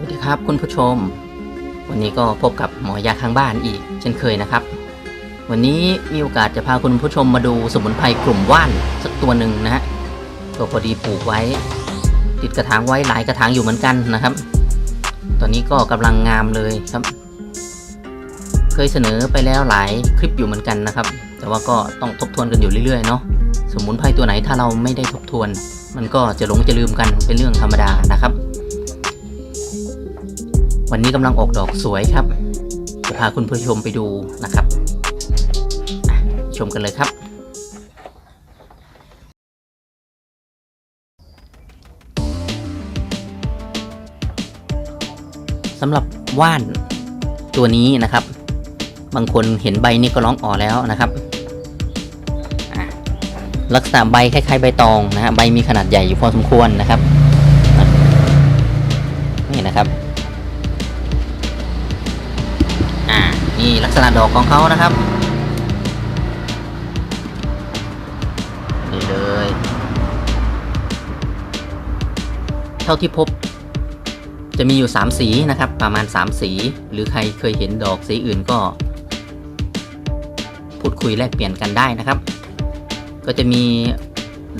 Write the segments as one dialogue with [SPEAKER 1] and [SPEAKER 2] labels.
[SPEAKER 1] สวัสดีครับคุณผู้ชม วันนี้ก็พบกับหมอยาข้างบ้านอีก เช่นเคยนะครับ วันนี้มีโอกาสจะพาคุณผู้ชมมาดูสมุนไพรกลุ่มว่านสักตัวหนึ่งนะฮะก็พอดีปลูกไว้ ติดกระถางไว้หลายกระถางอยู่เหมือนกันนะครับ ตอนนี้ก็กำลังงามเลยครับ เคยเสนอไปแล้วหลายคลิปอยู่เหมือนกันนะครับ แต่ว่าก็ต้องทบทวนกันอยู่เรื่อยๆเนาะสมุนไพรตัวไหนถ้าเราไม่ได้ทบทวน มันก็จะหลงจะลืมกันเป็นเรื่องธรรมดานะครับ วันนี้กำลังออกดอกสวยครับ จะพาคุณผู้ชมไปดูนะครับ ชมกันเลยครับสำหรับว่านตัวนี้นะครับ บางคนเห็นใบนี่ก็ร้องอ๋อแล้วนะครับลักษณะใบคล้ายๆใบตองนะฮะใบมีขนาดใหญ่อยู่พอสมควรนะครับ นี่ลักษณะดอกของเขานะครับนี่เลย เท่าที่พบ จะมีอยู่ 3 สีนะครับ ประมาณ 3 สี หรือใครเคยเห็นดอกสีอื่นก็ พูดคุยแลกเปลี่ยนกันได้นะครับ ก็จะมี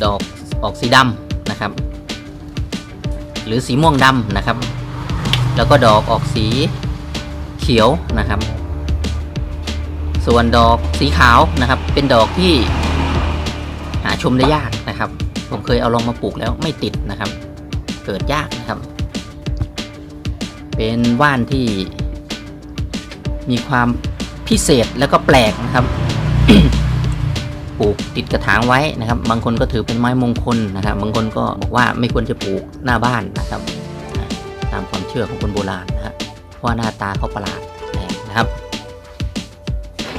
[SPEAKER 1] ดอกออกสีดำนะครับ หรือสีม่วงดำนะครับ แล้วก็ดอกออกสีเขียวนะครับ ส่วนดอกสีขาวนะครับ เป็นดอกที่หาชมได้ยากนะครับ ผมเคยเอาลองมาปลูกแล้วไม่ติดนะครับ เกิดยากนะครับ เป็นว่านที่มีความพิเศษแล้วก็แปลกนะครับ ปลูกติดกระถางไว้นะครับ บางคนก็ถือเป็นไม้มงคลนะครับ บางคนก็บอกว่าไม่ควรจะปลูกหน้าบ้านนะครับ ตามความเชื่อของคนโบราณนะครับเพราะว่าหน้าตาเขาประหลาดนะครับ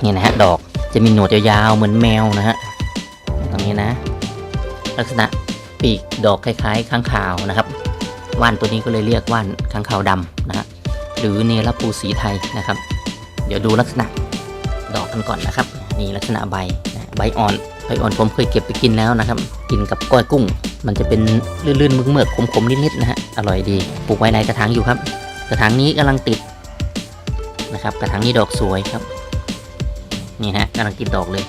[SPEAKER 1] นี่นะฮะดอกจะมีหนวดยาวๆเหมือนแมวนะฮะตรงนี้นะ ลักษณะปีกดอกคล้ายๆ ข้างขาวนะครับว่านตัวนี้ก็เลยเรียกว่านข้างขาวดำนะฮะหรือเนรภูสีไทยนะครับ เดี๋ยวดูลักษณะดอกกันก่อนนะครับ นี่ลักษณะใบนะใบอ่อนใบอ่อนผมเคยเก็บไปกินแล้วนะครับ กินกับก้อยกุ้ง มันจะเป็นลื่นๆเมือกขมๆนิดๆนะฮะอร่อยดีปลูกไว้ในกระถางอยู่ครับ กระถางนี้กำลังติดนะครับ กระถางนี้ดอกสวยครับ นี่ฮะกำลังติดดอกเลย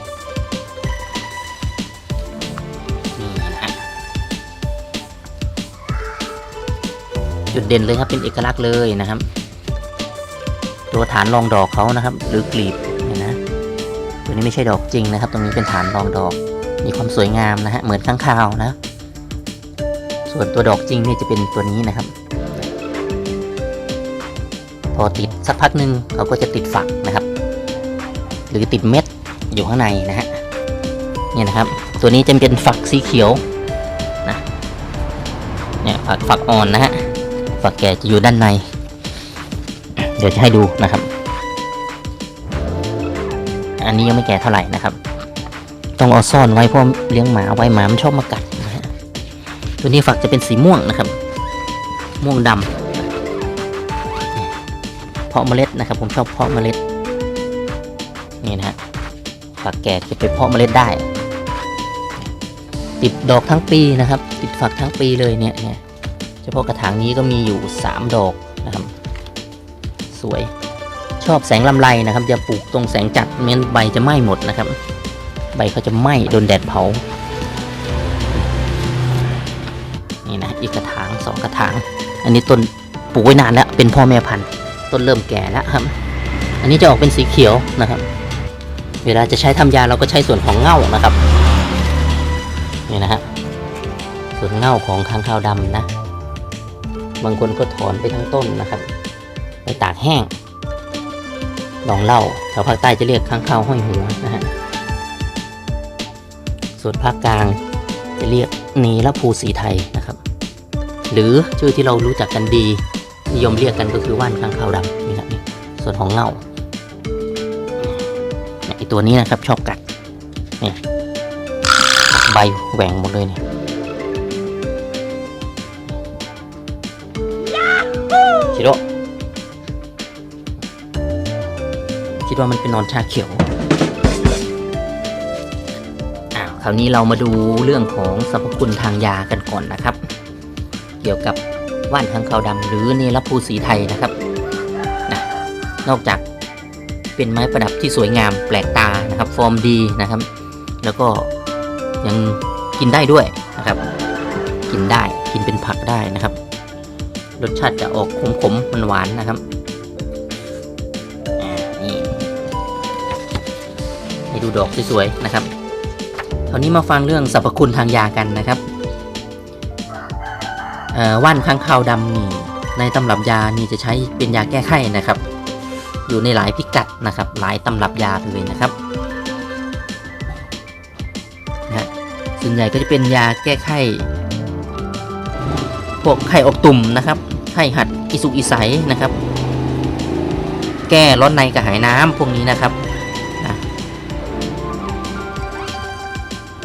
[SPEAKER 1] นี่นะฮะจุดเด่นเลยครับเป็นเอกลักษณ์เลยนะครับ ตัวฐานรองดอกเขานะครับ หรือกลีบเนี่ยนะ ตัวนี้ไม่ใช่ดอกจริงนะครับ ตรงนี้เป็นฐานรองดอก มีความสวยงามนะฮะเหมือนข้างคาวนะ ส่วนตัวดอกจริงเนี่ยจะเป็นตัวนี้นะครับพอติดสักพักหนึ่งเขาก็จะติดฝักนะครับ หรือติดเม็ดอยู่ข้างในนะฮะเนี่ยนะครับ ตัวนี้จะเป็นฝักสีเขียวนะเนี่ยฝักฝักอ่อนนะฮะฝักแก่จะอยู่ด้านใน เดี๋ยวจะให้ดูนะครับ อันนี้ยังไม่แก่เท่าไหร่นะครับ ต้องเอาซ่อนไว้เพราะเลี้ยงหมาไว้หมามันชอบมากัดนะฮะตัวนี้ฝักจะเป็นสีม่วงนะครับ ม่วงดำเพาะเมล็ดนะครับ ผมชอบเพาะเมล็ด นี่นะฮะฝักแก่จะไปเพาะเมล็ดได้ ติดดอกทั้งปีนะครับ ติดฝักทั้งปีเลยเนี่ยเนี่ยเฉพาะกระถางนี้ก็มีอยู่ 3 ดอกนะครับ สวยชอบแสงลำไรนะครับอย่าปลูกตรงแสงจัดไม่งั้นใบจะไหม้หมดนะครับ ใบเขาจะไหม้โดนแดดเผา นี่นะอีกกระถางสองกระถาง อันนี้ต้นปลูกไว้นานแล้วเป็นพ่อแม่พันธุ์ ต้นเริ่มแก่แล้วครับ อันนี้จะออกเป็นสีเขียวนะครับ เวลาจะใช้ทำยาเราก็ใช้ส่วนของเง่านะครับนี่นะฮะส่วนเง่าของค้างคาวดำนะ บางคนก็ถอนไปทั้งต้นนะครับ ไปตากแห้งลองเล่าแถวภาคใต้จะเรียกค้างคาวห้อยหัวนะฮะส่วนภาคกลางจะเรียกนีละภูสีไทยนะครับ หรือชื่อที่เรารู้จักกันดีนิยมเรียกกันก็คือว่านค้างคาวดำนี่ครับนี่ส่วนของเง่า ตัวนี้นะครับ ชอบกัดเนี่ยใบแหว่งหมดเลยเนี่ยชิโร่คิดว่ามันเป็นนอนชาเขียวอ้าวคราวนี้เรามาดูเรื่องของสรรพคุณทางยากันก่อนนะครับ เกี่ยวกับว่านข้างคาวดำหรือเนรภูสีไทยนะครับนะนอกจาก เป็นไม้ประดับที่สวยงามแปลกตานะครับ ฟอร์มดีนะครับ แล้วก็ยังกินได้ด้วยนะครับ กินได้กินเป็นผักได้นะครับ รสชาติจะออกขมๆหวานๆนะครับนี่ให้ดูดอกสวยๆนะครับคราวนี้มาฟังเรื่องสรรพคุณทางยากันนะครับอ่อว่านค้างคาวดำนี่ในตำรับยานี่จะใช้เป็นยาแก้ไข้นะครับ อยู่ในหลายพิกัดนะครับ หลายตำรับยาเลยนะครับนะส่วนใหญ่ก็จะเป็นยาแก้ไข้พวกไข้อกตุ่มนะครับไข้หัดอิสุกอิใสนะครับ แก้ร้อนในกระหายน้ำพวกนี้นะครับนะ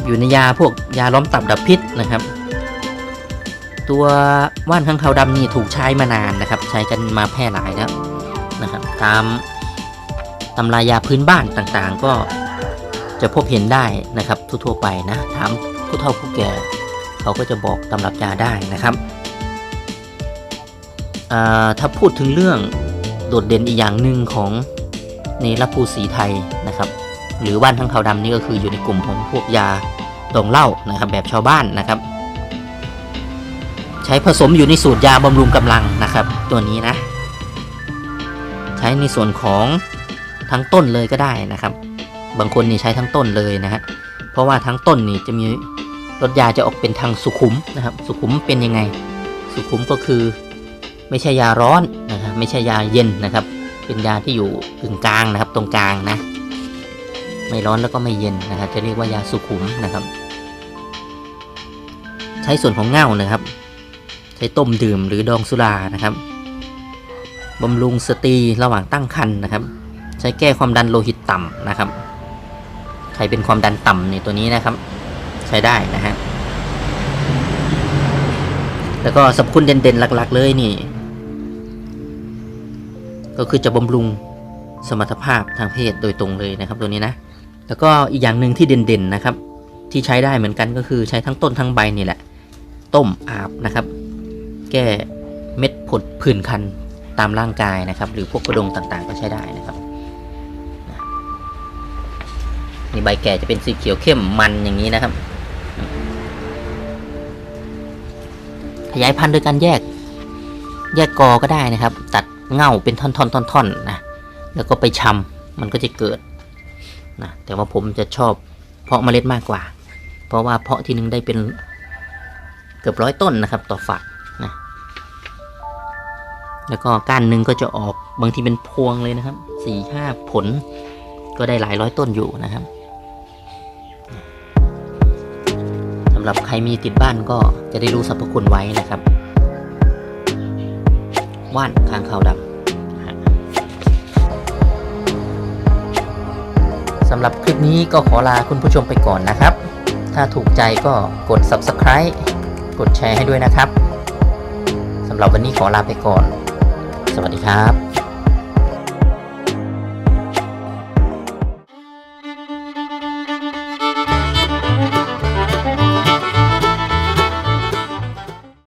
[SPEAKER 1] อยู่ในยาพวกยาล้อมตับดับพิษนะครับ ตัวว่านข้างคาดำนี่ถูกใช้มานานนะครับ ใช้กันมาแพร่หลายแล้วนะ ตามตำรายาพื้นบ้านต่างๆ ก็จะพบเห็นได้นะครับทั่วๆไปนะถามผู้เฒ่าผู้แก่เขาก็จะบอกตำรับยาได้นะครับถ้าพูดถึงเรื่องโดดเด่นอีกอย่างหนึ่งของเนรภูสีไทยนะครับ หรือว่านทั้งขาวดำนี่ก็คืออยู่ในกลุ่มของพวกยาดองเหล้านะครับแบบชาวบ้านนะครับ ใช้ผสมอยู่ในสูตรยาบำรุงกำลังนะครับ ตัวนี้นะ ช้ในส่วนของทั้งต้นเลยก็ได้นะครับ บางคนนี่ใช้ทั้งต้นเลยนะฮะเพราะว่าทั้งต้นนี่จะมีรสยาจะออกเป็นทางสุขุมนะครับ สุขุมเป็นยังไง สุขุมก็คือไม่ใช่ยาร้อนนะครับไม่ใช่ยาเย็นนะครับ เป็นยาที่อยู่กึ่งกลางนะครับ ตรงกลางนะ ไม่ร้อนแล้วก็ไม่เย็นนะครับ จะเรียกว่ายาสุขุมนะครับ ใช้ส่วนของเง่านะครับ ใช้ต้มดื่มหรือดองสุรานะครับ บำรุงสตรีระหว่างตั้งครรภ์นะครับ ใช้แก้ความดันโลหิตต่ำนะครับ ใครเป็นความดันต่ำในตัวนี้นะครับ ใช้ได้นะฮะแล้วก็สรรพคุณเด่นๆ หลัก ๆ เลยนี่ ก็คือจะบำรุงสมรรถภาพทางเพศโดยตรงเลยนะครับตัวนี้นะ แล้วก็อีกอย่างหนึ่งที่เด่นๆนะครับ ที่ใช้ได้เหมือนกันก็คือใช้ทั้งต้นทั้งใบนี่แหละ ต้มอาบนะครับ แก้เม็ดผดผื่นคัน ตามร่างกายนะครับ หรือพวกกระดงต่างๆ ก็ใช้ได้นะครับนี่ใบแก่จะเป็นสีเขียวเข้มมันอย่างนี้นะครับ ขยายพันธุ์โดยการแยก แยกกอก็ได้นะครับ ตัดเง่าเป็นท่อนๆๆๆนะแล้วก็ไปชำมันก็จะเกิดนะแต่ว่าผมจะชอบเพาะเมล็ดมากกว่า เพราะว่าเพาะทีนึงได้เป็นเกือบร้อยต้นนะครับ ต่อฝัก แล้วก็ก้านหนึ่งก็จะออกบางทีเป็นพวงเลยนะครับสี่ห้าผลก็ได้หลายร้อยต้นอยู่นะครับสำหรับใครมีติดบ้านก็จะได้รู้สรรพคุณไว้นะครับ ว่านค้างคาวดำสำหรับคลิปนี้ก็ขอลาคุณผู้ชมไปก่อนนะครับ ถ้าถูกใจก็กด subscribe กดแชร์ให้ด้วยนะครับสำหรับวันนี้ขอลาไปก่อน สวัสดีครับ